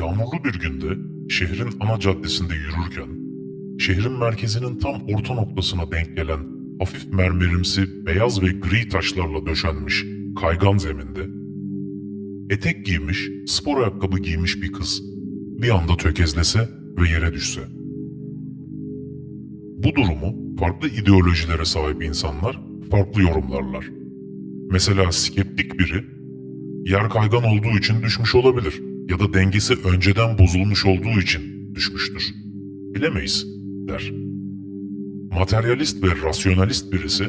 Yağmurlu bir günde şehrin ana caddesinde yürürken, şehrin merkezinin tam orta noktasına denk gelen hafif mermerimsi beyaz ve gri taşlarla döşenmiş kaygan zeminde, etek giymiş, spor ayakkabı giymiş bir kız bir anda tökezlese ve yere düşse. Bu durumu farklı ideolojilere sahip insanlar farklı yorumlarlar. Mesela skeptik biri yer kaygan olduğu için düşmüş olabilir ya da dengesi önceden bozulmuş olduğu için düşmüştür. Bilemeyiz der. Materyalist ve rasyonalist birisi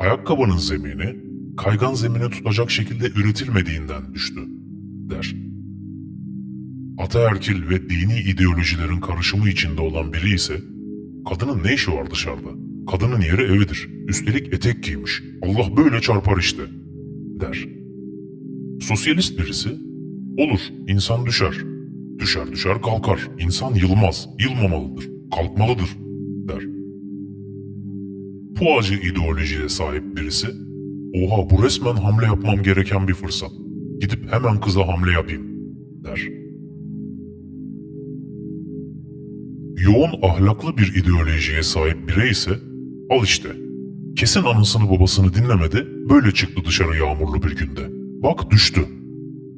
ayakkabının zemini kaygan zemini tutacak şekilde üretilmediğinden düştü der. Ataerkil ve dini ideolojilerin karışımı içinde olan biri ise kadının ne işi var dışarıda? Kadının yeri evidir. Üstelik etek giymiş. Allah böyle çarpar işte der. Sosyalist birisi olur insan düşer. Düşer düşer kalkar. İnsan yılmaz, yılmamalıdır, kalkmalıdır der. Puacı ideolojiye sahip birisi oha bu resmen hamle yapmam gereken bir fırsat. Gidip hemen kıza hamle yapayım der. Yoğun ahlaklı bir ideolojiye sahip birey ise al işte. Kesin anasını babasını dinlemedi, böyle çıktı dışarı yağmurlu bir günde. Bak düştü.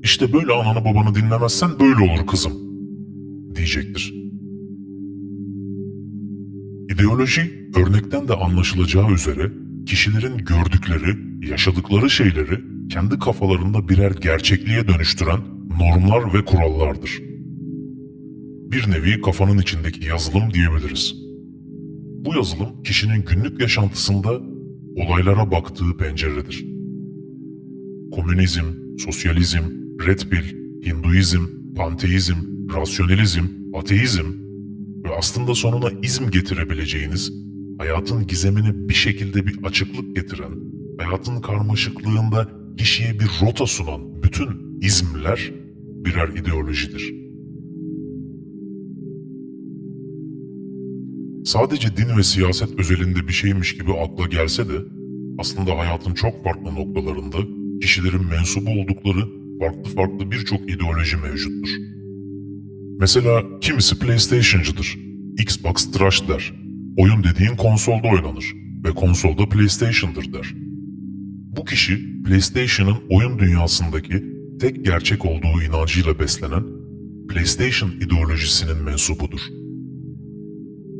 İşte böyle ananı babanı dinlemezsen böyle olur kızım. Diyecektir. İdeoloji, örnekten de anlaşılacağı üzere kişilerin gördükleri, yaşadıkları şeyleri kendi kafalarında birer gerçekliğe dönüştüren normlar ve kurallardır. Bir nevi kafanın içindeki yazılım diyebiliriz. Bu yazılım kişinin günlük yaşantısında olaylara baktığı penceredir. Komünizm, sosyalizm, Red Pill, Hinduizm, panteizm, rasyonalizm, ateizm ve aslında sonuna izm getirebileceğiniz, hayatın gizemine bir şekilde bir açıklık getiren, hayatın karmaşıklığında kişiye bir rota sunan bütün izmler birer ideolojidir. Sadece din ve siyaset özelinde bir şeymiş gibi akla gelse de aslında hayatın çok farklı noktalarında kişilerin mensubu oldukları farklı farklı birçok ideoloji mevcuttur. Mesela kimisi PlayStation'cıdır. Xbox trash der. Oyun dediğin konsolda oynanır ve konsolda PlayStation'dır der. Bu kişi PlayStation'ın oyun dünyasındaki tek gerçek olduğu inancıyla beslenen PlayStation ideolojisinin mensubudur.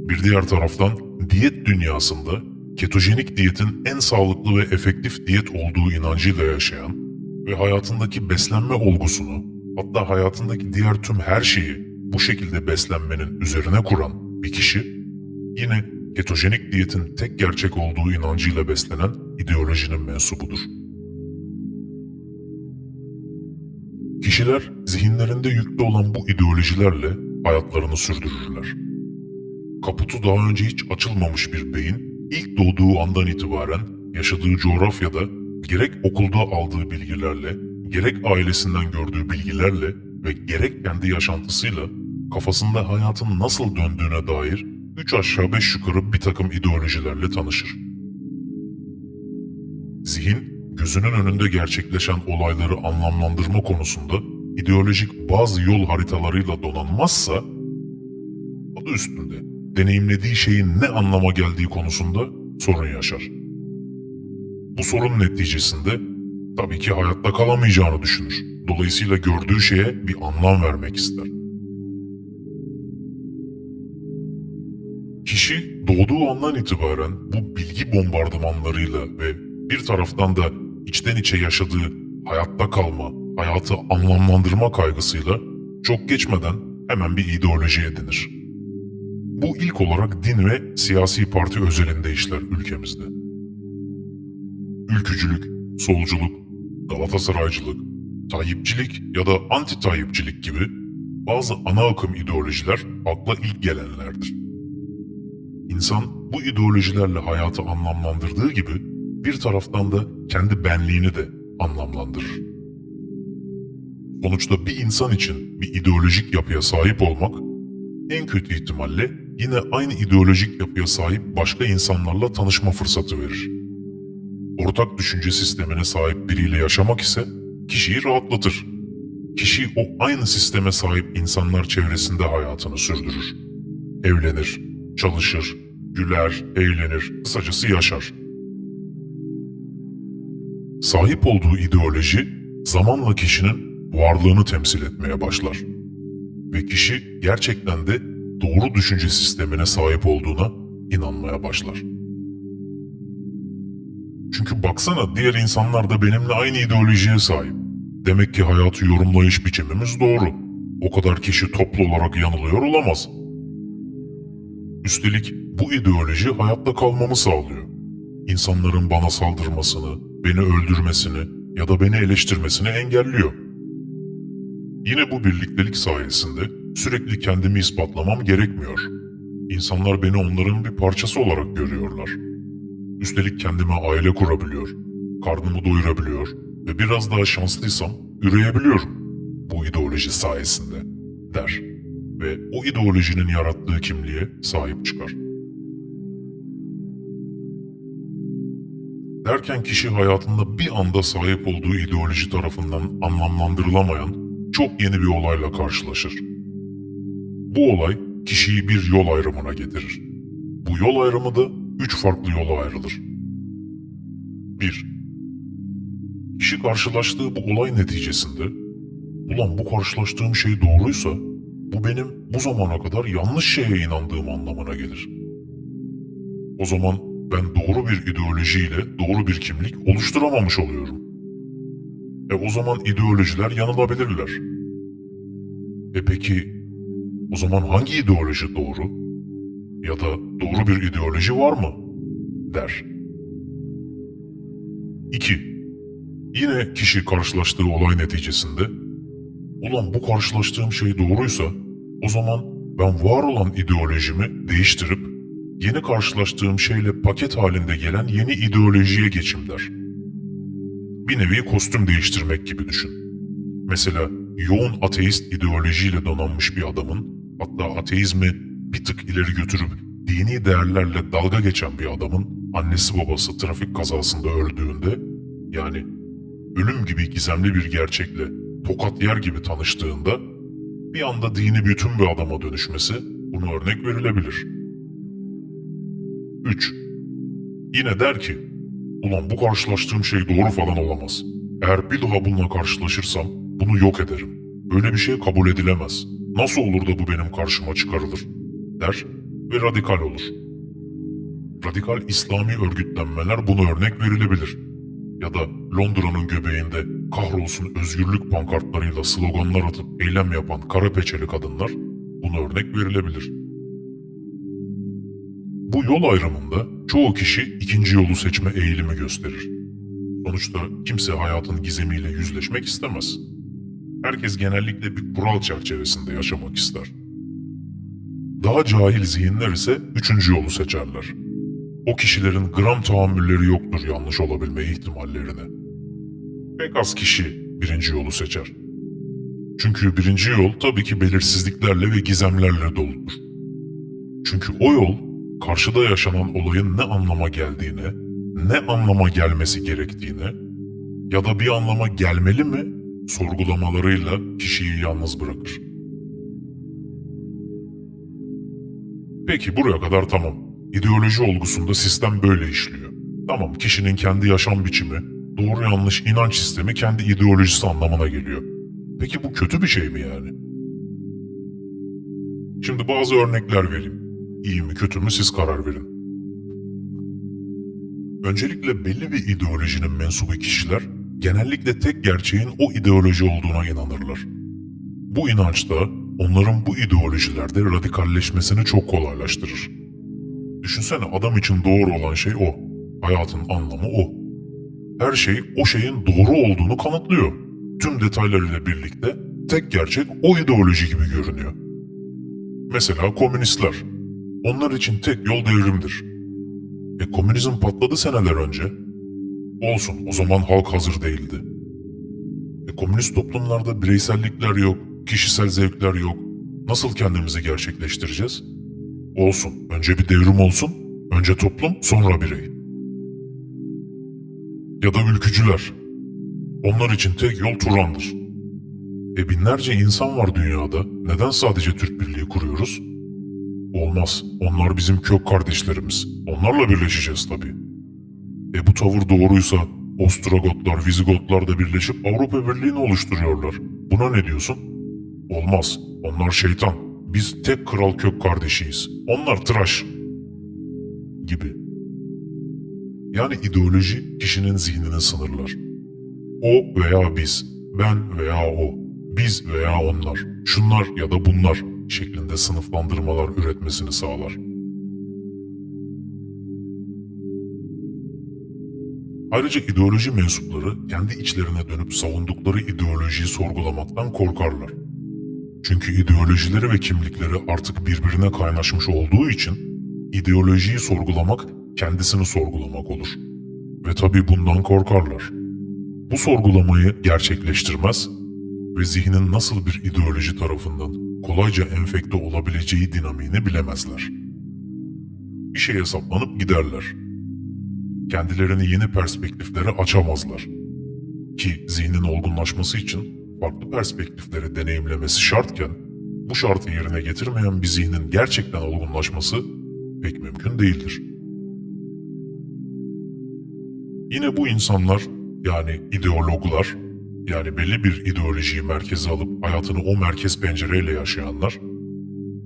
Bir diğer taraftan diyet dünyasında ketojenik diyetin en sağlıklı ve efektif diyet olduğu inancıyla yaşayan ve hayatındaki beslenme olgusunu hatta hayatındaki diğer tüm her şeyi bu şekilde beslenmenin üzerine kuran bir kişi yine ketojenik diyetin tek gerçek olduğu inancıyla beslenen ideolojinin mensubudur. Kişiler zihinlerinde yüklü olan bu ideolojilerle hayatlarını sürdürürler. Kaputu daha önce hiç açılmamış bir beyin ilk doğduğu andan itibaren yaşadığı coğrafyada gerek okulda aldığı bilgilerle, gerek ailesinden gördüğü bilgilerle ve gerek kendi yaşantısıyla kafasında hayatın nasıl döndüğüne dair üç aşağı beş yukarı bir takım ideolojilerle tanışır. Zihin, gözünün önünde gerçekleşen olayları anlamlandırma konusunda ideolojik bazı yol haritalarıyla donanmazsa, adı üstünde deneyimlediği şeyin ne anlama geldiği konusunda sorun yaşar. Bu sorun neticesinde tabii ki hayatta kalamayacağını düşünür. Dolayısıyla gördüğü şeye bir anlam vermek ister. Kişi doğduğu andan itibaren bu bilgi bombardımanlarıyla ve bir taraftan da içten içe yaşadığı hayatta kalma, hayatı anlamlandırma kaygısıyla çok geçmeden hemen bir ideoloji edinir. Bu ilk olarak din ve siyasi parti özelinde işler ülkemizde. Ülkücülük, solculuk, Galatasaraycılık, Tayyipçilik ya da anti-Tayyipçilik gibi bazı ana akım ideolojiler akla ilk gelenlerdir. İnsan bu ideolojilerle hayatı anlamlandırdığı gibi bir taraftan da kendi benliğini de anlamlandırır. Sonuçta bir insan için bir ideolojik yapıya sahip olmak en kötü ihtimalle yine aynı ideolojik yapıya sahip başka insanlarla tanışma fırsatı verir. Ortak düşünce sistemine sahip biriyle yaşamak ise kişiyi rahatlatır. kişi o aynı sisteme sahip insanlar çevresinde hayatını sürdürür. Evlenir, çalışır, güler, eğlenir, kısacası yaşar. Sahip olduğu ideoloji zamanla kişinin varlığını temsil etmeye başlar. Ve kişi gerçekten de doğru düşünce sistemine sahip olduğuna inanmaya başlar. Çünkü baksana diğer insanlar da benimle aynı ideolojiye sahip. Demek ki hayatı yorumlayış biçimimiz doğru. O kadar kişi toplu olarak yanılıyor olamaz. Üstelik bu ideoloji hayatta kalmamı sağlıyor. İnsanların bana saldırmasını, beni öldürmesini ya da beni eleştirmesini engelliyor. Yine bu birliktelik sayesinde sürekli kendimi ispatlamam gerekmiyor. İnsanlar beni onların bir parçası olarak görüyorlar. Üstelik kendime aile kurabiliyor, karnımı doyurabiliyor ve biraz daha şanslıysam üreyebiliyorum. Bu ideoloji sayesinde der ve o ideolojinin yarattığı kimliğe sahip çıkar. Derken kişi hayatında bir anda sahip olduğu ideoloji tarafından anlamlandırılamayan çok yeni bir olayla karşılaşır. Bu olay kişiyi bir yol ayrımına getirir. Bu yol ayrımı da üç farklı yola ayrılır. 1. Kişi karşılaştığı bu olay neticesinde ulan bu karşılaştığım şey doğruysa bu benim bu zamana kadar yanlış şeye inandığım anlamına gelir. O zaman ben doğru bir ideolojiyle doğru bir kimlik oluşturamamış oluyorum. E o zaman ideolojiler yanılabilirler. E peki o zaman hangi ideoloji doğru? Ya da doğru bir ideoloji var mı? der. 2. Yine kişi karşılaştığı olay neticesinde ulan bu karşılaştığım şey doğruysa o zaman ben var olan ideolojimi değiştirip yeni karşılaştığım şeyle paket halinde gelen yeni ideolojiye geçim der. Bir nevi kostüm değiştirmek gibi düşün. Mesela yoğun ateist ideolojiyle donanmış bir adamın, hatta ateizmi bir tık ileri götürüp dini değerlerle dalga geçen bir adamın annesi babası trafik kazasında öldüğünde, yani ölüm gibi gizemli bir gerçekle tokat yer gibi tanıştığında bir anda dini bütün bir adama dönüşmesi buna örnek verilebilir. 3. Yine der ki, ulan bu karşılaştığım şey doğru falan olamaz. Eğer bir daha bununla karşılaşırsam bunu yok ederim. Böyle bir şey kabul edilemez. Nasıl olur da bu benim karşıma çıkarılır? Der ve radikal olur. Radikal İslami örgütlenmeler buna örnek verilebilir. Ya da Londra'nın göbeğinde kahrolsun özgürlük pankartlarıyla sloganlar atıp eylem yapan kara peçeli kadınlar buna örnek verilebilir. Bu yol ayrımında çoğu kişi ikinci yolu seçme eğilimi gösterir. Sonuçta kimse hayatın gizemiyle yüzleşmek istemez. Herkes genellikle bir kural çerçevesinde yaşamak ister. Daha cahil zihinler ise üçüncü yolu seçerler. O kişilerin gram tahammülleri yoktur yanlış olabilme ihtimallerine. Pek az kişi birinci yolu seçer. Çünkü birinci yol tabii ki belirsizliklerle ve gizemlerle doludur. Çünkü o yol karşıda yaşanan olayın ne anlama geldiğine, ne anlama gelmesi gerektiğine ya da bir anlama gelmeli mi sorgulamalarıyla kişiyi yalnız bırakır. Peki buraya kadar tamam. İdeoloji olgusunda sistem böyle işliyor. Tamam kişinin kendi yaşam biçimi, doğru yanlış inanç sistemi kendi ideolojisi anlamına geliyor. Peki bu kötü bir şey mi yani? Şimdi bazı örnekler vereyim. İyi mi kötü mü siz karar verin. Öncelikle belli bir ideolojinin mensubu kişiler genellikle tek gerçeğin o ideoloji olduğuna inanırlar. Bu inanç da onların bu ideolojilerde radikalleşmesini çok kolaylaştırır. Düşünsene adam için doğru olan şey o. Hayatın anlamı o. Her şey o şeyin doğru olduğunu kanıtlıyor. Tüm detaylarıyla birlikte tek gerçek o ideoloji gibi görünüyor. Mesela komünistler. Onlar için tek yol devrimdir. E komünizm patladı seneler önce. Olsun o zaman halk hazır değildi. E komünist toplumlarda bireysellikler yok, kişisel zevkler yok. Nasıl kendimizi gerçekleştireceğiz? Olsun önce bir devrim olsun, önce toplum sonra birey. Ya da ülkücüler. Onlar için tek yol Turan'dır. E binlerce insan var dünyada. Neden sadece Türk Birliği kuruyoruz? Olmaz. Onlar bizim kök kardeşlerimiz. Onlarla birleşeceğiz tabii. E bu tavır doğruysa Ostrogotlar, Vizigotlar da birleşip Avrupa Birliği'ni oluşturuyorlar. Buna ne diyorsun? Olmaz. Onlar şeytan. Biz tek kral kök kardeşiyiz. Onlar tıraş. Gibi. Yani ideoloji kişinin zihnini sınırlar. O veya biz, ben veya o, biz veya onlar, şunlar ya da bunlar şeklinde sınıflandırmalar üretmesini sağlar. Ayrıca ideoloji mensupları kendi içlerine dönüp savundukları ideolojiyi sorgulamaktan korkarlar. Çünkü ideolojileri ve kimlikleri artık birbirine kaynaşmış olduğu için ideolojiyi sorgulamak kendisini sorgulamak olur. Ve tabii bundan korkarlar. Bu sorgulamayı gerçekleştirmez ve zihnin nasıl bir ideoloji tarafından kolayca enfekte olabileceği dinamiğini bilemezler. Bir şeye saplanıp giderler. Kendilerini yeni perspektiflere açamazlar. Ki zihnin olgunlaşması için farklı perspektifleri deneyimlemesi şartken, bu şartı yerine getirmeyen bir zihnin gerçekten olgunlaşması pek mümkün değildir. Yine bu insanlar yani ideologlar yani belli bir ideolojiyi merkeze alıp hayatını o merkez pencereyle yaşayanlar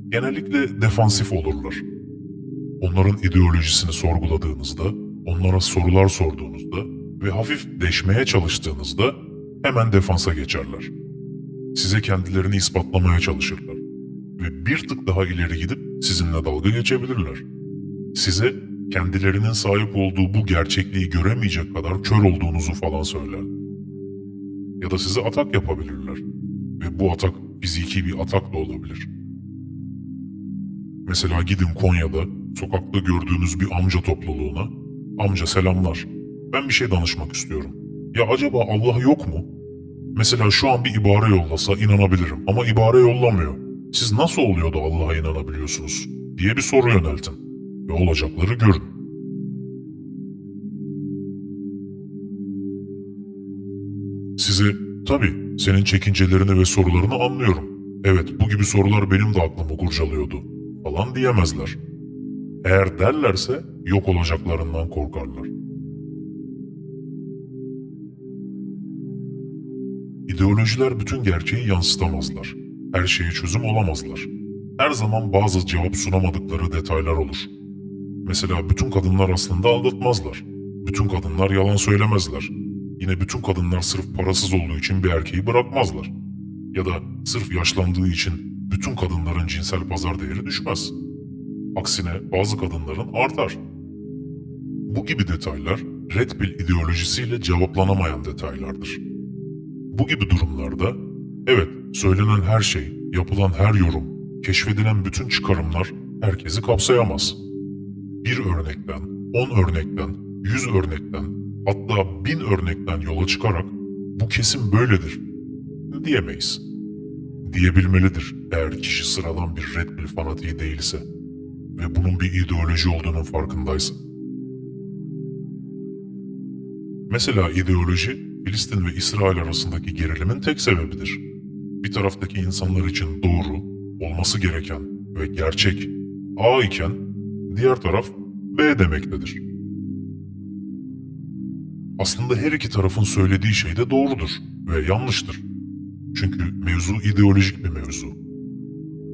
genellikle defansif olurlar. Onların ideolojisini sorguladığınızda, onlara sorular sorduğunuzda ve hafif deşmeye çalıştığınızda hemen defansa geçerler. Size kendilerini ispatlamaya çalışırlar ve bir tık daha ileri gidip sizinle dalga geçebilirler. Size kendilerinin sahip olduğu bu gerçekliği göremeyecek kadar kör olduğunuzu falan söyler. Ya da size atak yapabilirler. Ve bu atak fiziki bir atak da olabilir. Mesela gidin Konya'da sokakta gördüğünüz bir amca topluluğuna. Amca selamlar. Ben bir şey danışmak istiyorum. Ya acaba Allah yok mu? Mesela şu an bir ibare yollasa inanabilirim ama ibare yollamıyor. Siz nasıl oluyor da Allah'a inanabiliyorsunuz? diye bir soru yöneltin ve olacakları görün. Sizi, tabii senin çekincelerini ve sorularını anlıyorum. Evet bu gibi sorular benim de aklımı kurcalıyordu falan diyemezler. Eğer derlerse yok olacaklarından korkarlar. İdeolojiler bütün gerçeği yansıtamazlar. Her şeye çözüm olamazlar. Her zaman bazı cevap sunamadıkları detaylar olur. Mesela bütün kadınlar aslında aldatmazlar. Bütün kadınlar yalan söylemezler. Yine bütün kadınlar sırf parasız olduğu için bir erkeği bırakmazlar. Ya da sırf yaşlandığı için bütün kadınların cinsel pazar değeri düşmez. Aksine bazı kadınların artar. Bu gibi detaylar Red Pill ideolojisiyle cevaplanamayan detaylardır. Bu gibi durumlarda evet söylenen her şey, yapılan her yorum, keşfedilen bütün çıkarımlar herkesi kapsayamaz. Bir örnekten, on örnekten, yüz örnekten, hatta bin örnekten yola çıkarak bu kesin böyledir diyemeyiz. Diyebilmelidir eğer kişi sıradan bir Red Pill fanatiği değilse ve bunun bir ideoloji olduğunun farkındaysa. Mesela ideoloji Filistin ve İsrail arasındaki gerilimin tek sebebidir. Bir taraftaki insanlar için doğru, olması gereken ve gerçek A iken diğer taraf B demektedir. Aslında her iki tarafın söylediği şey de doğrudur ve yanlıştır. Çünkü mevzu ideolojik bir mevzu.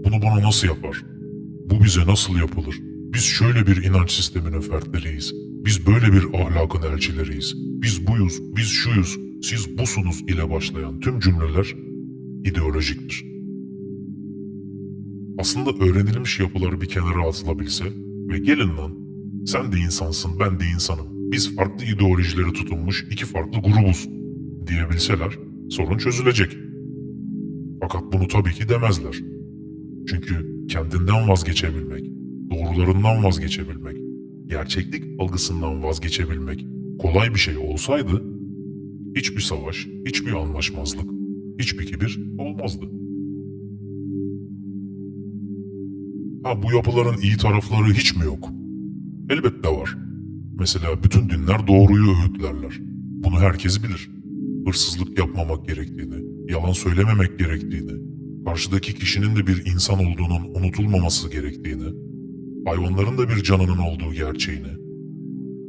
Bunu bana nasıl yapar? Bu bize nasıl yapılır? Biz şöyle bir inanç sisteminin fertleriyiz. Biz böyle bir ahlakın elçileriyiz. Biz buyuz, biz şuyuz, siz busunuz ile başlayan tüm cümleler ideolojiktir. Aslında öğrenilmiş yapılar bir kenara atılabilse ve gelin lan sen de insansın ben de insanım. Biz farklı ideolojilere tutunmuş iki farklı grubuz diyebilseler sorun çözülecek. Fakat bunu tabii ki demezler. Çünkü kendinden vazgeçebilmek, doğrularından vazgeçebilmek, gerçeklik algısından vazgeçebilmek kolay bir şey olsaydı hiçbir savaş, hiçbir anlaşmazlık, hiçbir kibir olmazdı. Ha bu yapıların iyi tarafları hiç mi yok? Elbette var. Mesela bütün dinler doğruyu öğütlerler. Bunu herkes bilir. Hırsızlık yapmamak gerektiğini, yalan söylememek gerektiğini, karşıdaki kişinin de bir insan olduğunun unutulmaması gerektiğini, hayvanların da bir canının olduğu gerçeğini,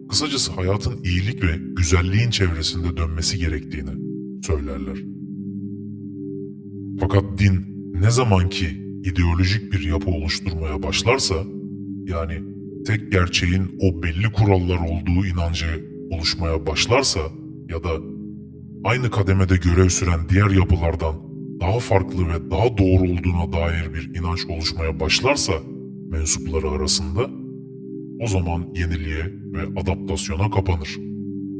kısacası hayatın iyilik ve güzelliğin çevresinde dönmesi gerektiğini söylerler. Fakat din ne zaman ki ideolojik bir yapı oluşturmaya başlarsa, yani tek gerçeğin o belli kurallar olduğu inancı oluşmaya başlarsa ya da aynı kademede görev süren diğer yapılardan daha farklı ve daha doğru olduğuna dair bir inanç oluşmaya başlarsa mensupları arasında o zaman yeniliğe ve adaptasyona kapanır.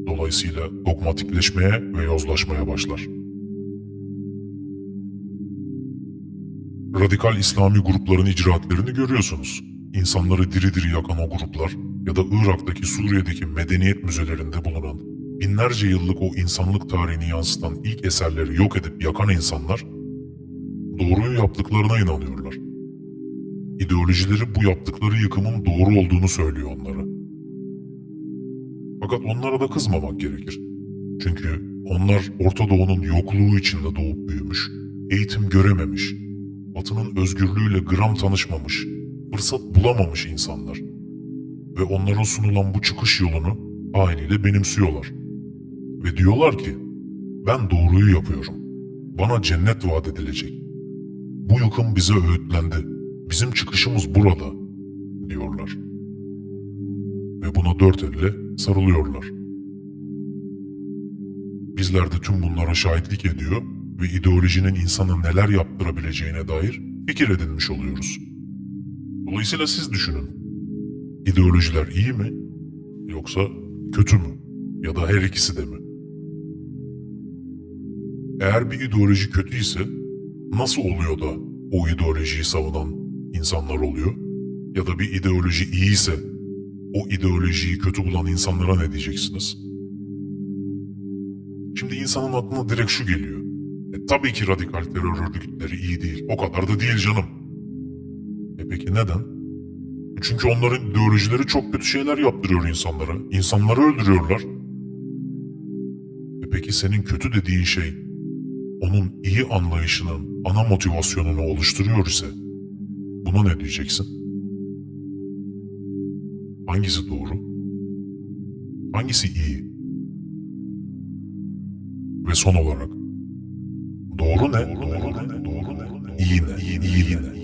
Dolayısıyla dogmatikleşmeye ve yozlaşmaya başlar. Radikal İslami grupların icraatlerini görüyorsunuz. İnsanları diri diri yakan o gruplar ya da Irak'taki Suriye'deki medeniyet müzelerinde bulunan binlerce yıllık o insanlık tarihini yansıtan ilk eserleri yok edip yakan insanlar doğruyu yaptıklarına inanıyorlar. İdeolojileri bu yaptıkları yıkımın doğru olduğunu söylüyor onlara. Fakat onlara da kızmamak gerekir. Çünkü onlar Orta Doğu'nun yokluğu içinde doğup büyümüş, eğitim görememiş, Batı'nın özgürlüğüyle gram tanışmamış, fırsat bulamamış insanlar. Ve onlara sunulan bu çıkış yolunu haliyle benimsiyorlar. Ve diyorlar ki, ben doğruyu yapıyorum. Bana cennet vaat edilecek. Bu yıkım bize öğütlendi. Bizim çıkışımız burada, diyorlar. Ve buna dört elle sarılıyorlar. Bizler de tüm bunlara şahitlik ediyor ve ideolojinin insana neler yaptırabileceğine dair fikir edinmiş oluyoruz. Dolayısıyla siz düşünün. İdeolojiler iyi mi? Yoksa kötü mü? Ya da her ikisi de mi? Eğer bir ideoloji kötü ise nasıl oluyor da o ideolojiyi savunan insanlar oluyor? Ya da bir ideoloji iyi ise o ideolojiyi kötü bulan insanlara ne diyeceksiniz? Şimdi insanın aklına direkt şu geliyor. E, tabii ki radikal terör örgütleri iyi değil. O kadar da değil canım. E peki neden? E Çünkü onların ideolojileri çok kötü şeyler yaptırıyor insanlara. İnsanları öldürüyorlar. E peki senin kötü dediğin şey onun iyi anlayışının ana motivasyonunu oluşturuyor ise buna ne diyeceksin? Hangisi doğru? Hangisi iyi? Ve son olarak doğru ne? Doğru ne? Doğru ne? İyi ne? İyi ne? İyi ne? İyi ne?